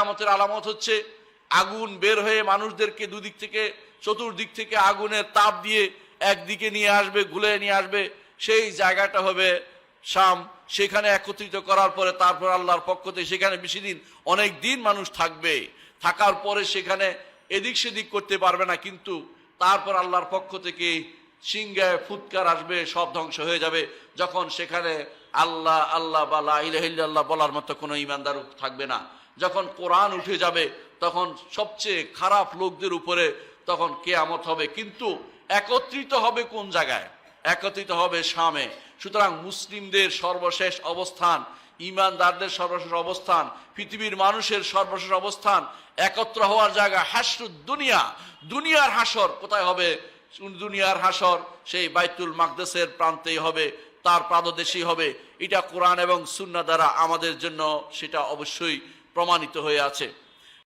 কেয়ামতের আলামত হচ্ছে আগুন বের হয়ে মানুষদেরকে দুদিক থেকে, চতুর্দিক থেকে আগুনের তাপ দিয়ে একদিকে নিয়ে আসবে গুলে নিয়ে আসবে। সেই জায়গাটা হবে শাম। সেখানে একত্রিত করার পরে তারপর আল্লাহর পক্ষ থেকে সেখানে বেশি দিন, অনেক দিন মানুষ থাকবে। থাকার পরে সেখানে এদিক সেদিক করতে পারবে না, কিন্তু তারপর আল্লাহর পক্ষ থেকে সিংহায় ফুৎকার আসবে, সব ধ্বংস হয়ে যাবে। যখন সেখানে আল্লাহ আল্লাহ বা বলার মতো কোনো ইমানদার থাকবে না। যখন কোরআন উঠে যাবে, তখন সবচেয়ে খারাপ লোকদের উপরে তখন কেয়ামত হবে। কিন্তু একত্রিত হবে কোন জায়গায়? একত্রিত হবে শামে। সুতরাং মুসলিমদের সর্বশেষ অবস্থান, ইমানদারদের সর্বশেষ অবস্থান, পৃথিবীর মানুষের সর্বশেষ অবস্থান একত্র হওয়ার জায়গা হাসরুদ দুনিয়া। দুনিয়ার হাসর কোথায় হবে? দুনিয়ার হাসর, সেই বাইতুল মাকদেসের প্রান্তেই হবে, তার প্রাদদেশী হবে। এটা কোরআন এবং সুন্না দ্বারা আমাদের জন্য সেটা অবশ্যই প্রমাণিত হয়ে আছে।